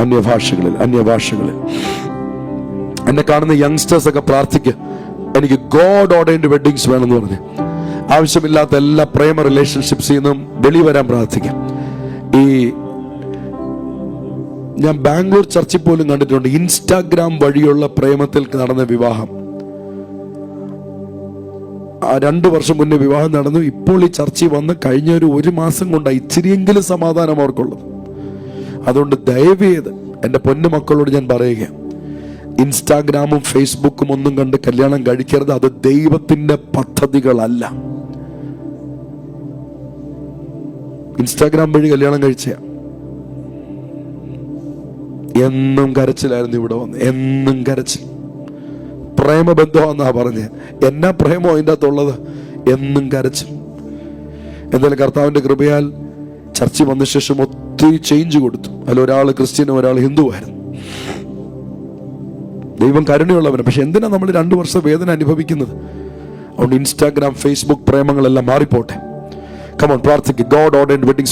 അന്യഭാഷകളിൽ അന്യഭാഷകളിൽ. എന്നെ കാണുന്ന യങ്സ്റ്റേഴ്സ് ഒക്കെ പ്രാർത്ഥിക്കുക എനിക്ക് ഗോഡ് ഓർഡേൻഡ് വെഡിങ്സ് വേണമെന്ന് പറഞ്ഞു. ആവശ്യമില്ലാത്ത എല്ലാ പ്രേമ റിലേഷൻഷിപ്സിൽ നിന്നും വെളി വരാൻ പ്രാർത്ഥിക്കാം. ഈ ഞാൻ ബാംഗ്ലൂർ ചർച്ചിൽ പോലും കണ്ടിട്ടുണ്ട്. ഇൻസ്റ്റാഗ്രാം വഴിയുള്ള പ്രേമത്തിൽ നടന്ന വിവാഹം. ആ രണ്ട് വർഷം മുന്നേ വിവാഹം നടന്നു. ഇപ്പോൾ ഈ ചർച്ച വന്ന് കഴിഞ്ഞ ഒരു ഒരു മാസം കൊണ്ടാണ് ഇച്ചിരിയെങ്കിലും സമാധാനം അവർക്കുള്ളത്. അതുകൊണ്ട് ദയവ് ചെയ്ത് എന്റെ പൊന്നു മക്കളോട് ഞാൻ പറയുക. ഇൻസ്റ്റാഗ്രാമും ഫേസ്ബുക്കും ഒന്നും കണ്ട് കല്യാണം കഴിക്കരുത്. അത് ദൈവത്തിന്റെ പദ്ധതികളല്ല. ഇൻസ്റ്റാഗ്രാം വഴി കല്യാണം കഴിച്ച എന്നും കരച്ചിലായിരുന്നു ഇവിടെ വന്ന്. എന്നും കരച്ചിൽ. പ്രേമബന്ധമാന്നാ പറഞ്ഞ്. എന്നാ പ്രേമോ അതിന്റെ അകത്തുള്ളത് എന്നും കരച്ചിൽ. എന്തായാലും കർത്താവിന്റെ കൃപയാൽ ചർച്ച വന്ന ശേഷം ഒത്തിരി ചേഞ്ച് കൊടുത്തു. അതിൽ ഒരാൾ ക്രിസ്ത്യനും ഒരാൾ ഹിന്ദുവായിരുന്നു. ദൈവം കരുണയുള്ളവന് പക്ഷെ എന്തിനാ നമ്മൾ രണ്ടു വർഷം വേദന അനുഭവിക്കുന്നത്? അതുകൊണ്ട് ഇൻസ്റ്റാഗ്രാം ഫേസ്ബുക്ക് പ്രേമങ്ങളെല്ലാം മാറിപ്പോട്ടെ. കമോൺ പ്രാർത്ഥിക്കും. God order weddings